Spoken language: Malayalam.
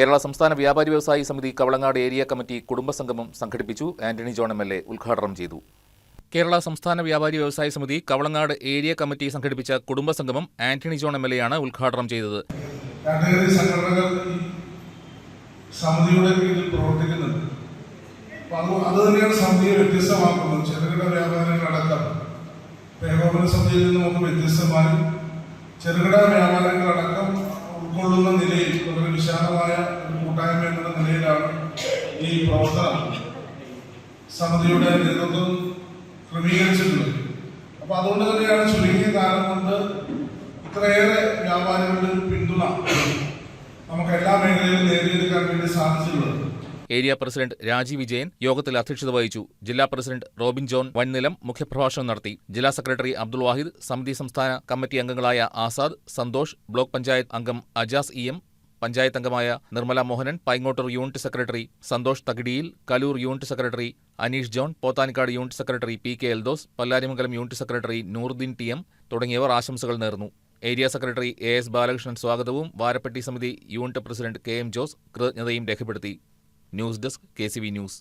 കേരള സംസ്ഥാന വ്യാപാരി വ്യവസായി സമിതി കവളങ്ങാട് ഏരിയ കമ്മിറ്റി കുടുംബസംഗമം സംഘടിപ്പിച്ചു. Antony John M L A ഉദ്ഘാടനം ചെയ്തു. കേരള സംസ്ഥാന വ്യാപാരി വ്യവസായി സമിതി കവളങ്ങാട് ഏരിയ കമ്മിറ്റി സംഘടിപ്പിച്ച കുടുംബസംഗമം Antony John M L A ആണ് ഉദ്ഘാടനം ചെയ്തത്. സമിതിയുടെ കീഴിൽ അത് തന്നെയാണ് സമിതിയെ വ്യത്യസ്തമാക്കുന്നത്. ചെറുകിട വ്യാപാരങ്ങളടക്കം ഏകോപന സമിതിയിൽ നിന്ന് നമുക്ക് വ്യത്യസ്തമായി ചെറുകിട വ്യാപാരങ്ങളടക്കം ഉൾക്കൊള്ളുന്ന നിലയിൽ വിശാലമായ ഒരു കൂട്ടായ്മ എന്ന നിലയിലാണ് ഈ പ്രവർത്തനം സമിതിയുടെ നേതൃത്വം ക്രമീകരിച്ചിട്ടുള്ളത്. അപ്പൊ അതുകൊണ്ട് തന്നെയാണ് ചുരുങ്ങിയ കാലം കൊണ്ട് ഇത്രയേറെ വ്യാപാരികളുടെ പിന്തുണ നമുക്ക് എല്ലാ മേഖലയിലും നേടിയെടുക്കാൻ വേണ്ടി സാധിച്ചിട്ടുള്ളത്. ഏരിയ പ്രസിഡന്റ് രാജി വിജയൻ യോഗത്തിൽ അധ്യക്ഷത വഹിച്ചു. ജില്ലാ പ്രസിഡന്റ് റോബിൻ ജോൺ വൻനിലം മുഖ്യപ്രഭാഷണം നടത്തി. ജില്ലാ സെക്രട്ടറി അബ്ദുൾ വാഹിദ് സമിതി സംസ്ഥാന കമ്മിറ്റി അംഗങ്ങളായ ആസാദ് സന്തോഷ് ബ്ലോക്ക് പഞ്ചായത്ത് അംഗം അജാസ് ഇ എം പഞ്ചായത്ത് അംഗമായ Nirmala Mohanan Paingottoor unit secretary Santhosh Thakidiyil Kaloor unit secretary Aneesh John Pothanicad unit secretary P K Eldhose Pallarimangalam unit secretary Nooruddin T M തുടങ്ങിയവർ ആശംസകൾ നേർന്നു. Area secretary A S Balakrishnan സ്വാഗതവും വാരപ്പെട്ടി സമിതി unit president K M Jose കൃതജ്ഞതയും രേഖപ്പെടുത്തി. News desk K news.